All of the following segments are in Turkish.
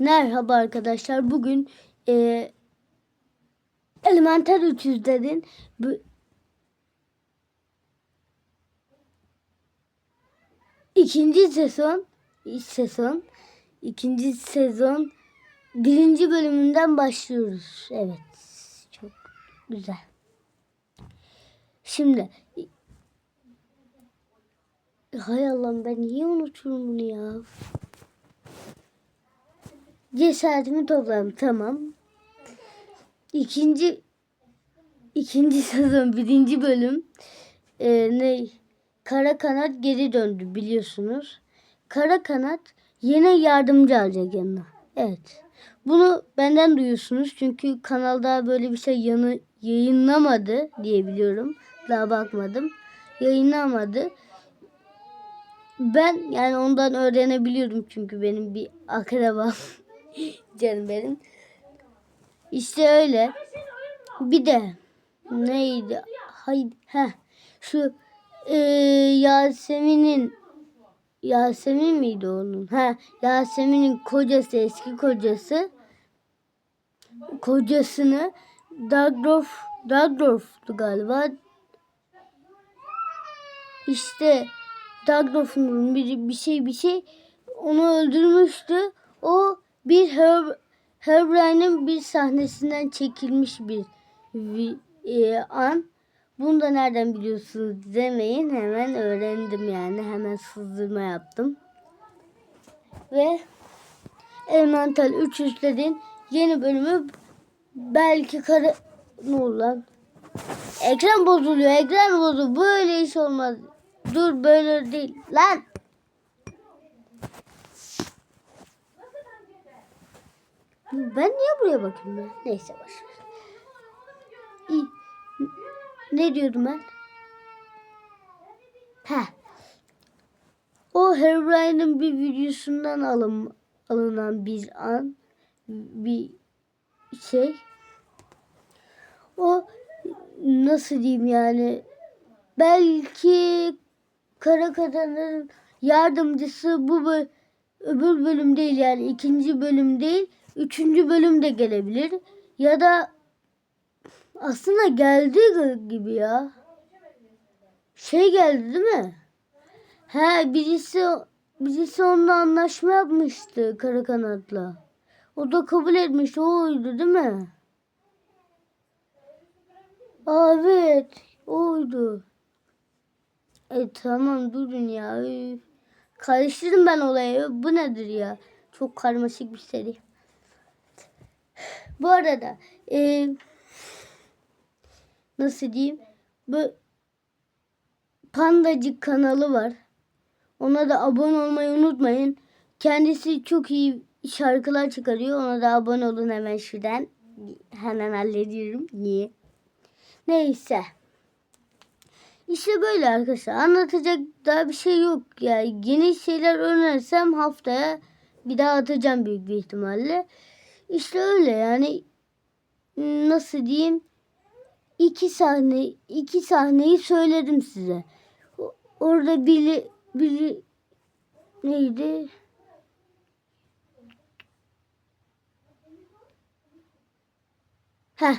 Merhaba arkadaşlar. Bugün e, Elementer 300'lerin bu ikinci sezon sezon ikinci sezon birinci bölümünden başlıyoruz. Evet. Çok güzel. Şimdi Hay Allah'ım ben niye unutuyorum bunu ya? Cesaretimi topladım tamam. İkinci ikinci sezon birinci bölüm e, ne Kara Kanat geri döndü biliyorsunuz. Kara Kanat yine yardımcı alacak yanına. Evet. Bunu benden duyuyorsunuz çünkü kanalda böyle bir şey yanı yayınlamadı diye biliyorum. Daha bakmadım. Yayınlamadı. Ben yani ondan öğrenebiliyorum çünkü benim bir akrabam canım benim. İşte öyle. Bir de neydi? Hayır, ha şu e, Yasemin'in Yasemin miydi onun? Ha Yasemin'in kocası eski kocası kocasını Dagdorf Dagdorf'tu galiba. İşte Dagdorf'un bir, bir şey bir şey onu öldürmüştü. Bir Her Herobrine'in bir sahnesinden çekilmiş bir, e, an. Bunu da nereden biliyorsunuz demeyin. Hemen öğrendim yani. Hemen sızdırma yaptım. Ve Elemental 300'lerin yeni bölümü belki kara... Ne oldu lan? Ekran bozuluyor. Ekran bozuluyor. Böyle iş olmaz. Dur böyle değil. Lan! Ben niye buraya bakıyorum ben? Neyse boş. Ne diyordum ben? Ha. O Herobrine'in bir videosundan alın, alınan bir an bir şey. O nasıl diyeyim yani belki kara kadının yardımcısı bu böl öbür bölüm değil yani ikinci bölüm değil üçüncü bölüm de gelebilir ya da aslında geldi gibi ya şey geldi değil mi? He birisi birisi onunla anlaşma yapmıştı kara kanatla. O da kabul etmiş oydu değil mi? Aa, evet oydu. E tamam durun ya. Üf. Karıştırdım ben olayı. Bu nedir ya? Çok karmaşık bir seri. Bu arada e, nasıl diyeyim? Bu Pandacık kanalı var. Ona da abone olmayı unutmayın. Kendisi çok iyi şarkılar çıkarıyor. Ona da abone olun hemen şuradan. Hemen hallediyorum. Niye? Neyse. İşte böyle arkadaşlar. Anlatacak daha bir şey yok. Yani yeni şeyler öğrenirsem haftaya bir daha atacağım büyük bir ihtimalle. İşte öyle yani nasıl diyeyim iki sahne iki sahneyi söyledim size. Orada biri biri neydi? Heh,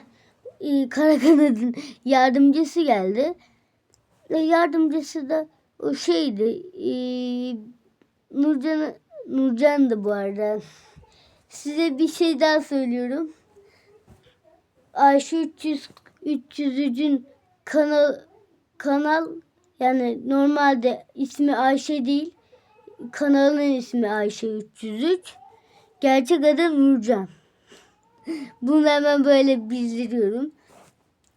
e, Kara Kanad'ın yardımcısı geldi. Yardımcısı da o şeydi. E, Nurcan Nurcan'dı bu arada. Size bir şey daha söylüyorum. Ayşe 300 303'ün kanal kanal yani normalde ismi Ayşe değil. Kanalın ismi Ayşe 303. Gerçek adı Nurcan. Bunu hemen böyle bildiriyorum.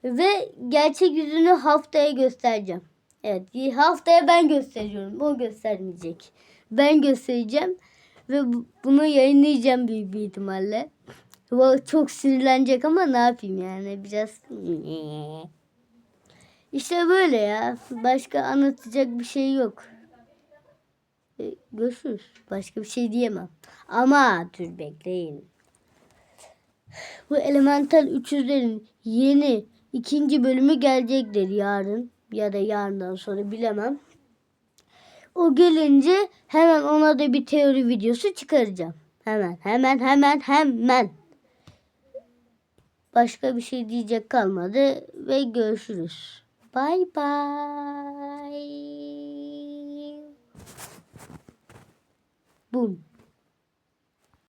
Ve gerçek yüzünü haftaya göstereceğim. Evet haftaya ben gösteriyorum. O göstermeyecek. Ben göstereceğim. Ve bunu yayınlayacağım büyük bir ihtimalle. Çok sinirlenecek ama ne yapayım yani biraz. İşte böyle ya. Başka anlatacak bir şey yok. E, görüşürüz. Başka bir şey diyemem. Ama dur bekleyin. Bu Elemental 300'lerin yeni ikinci bölümü gelecektir yarın ya da yarından sonra bilemem. O gelince hemen ona da bir teori videosu çıkaracağım. Hemen hemen hemen hemen. Başka bir şey diyecek kalmadı ve görüşürüz. Bye bye. Boom.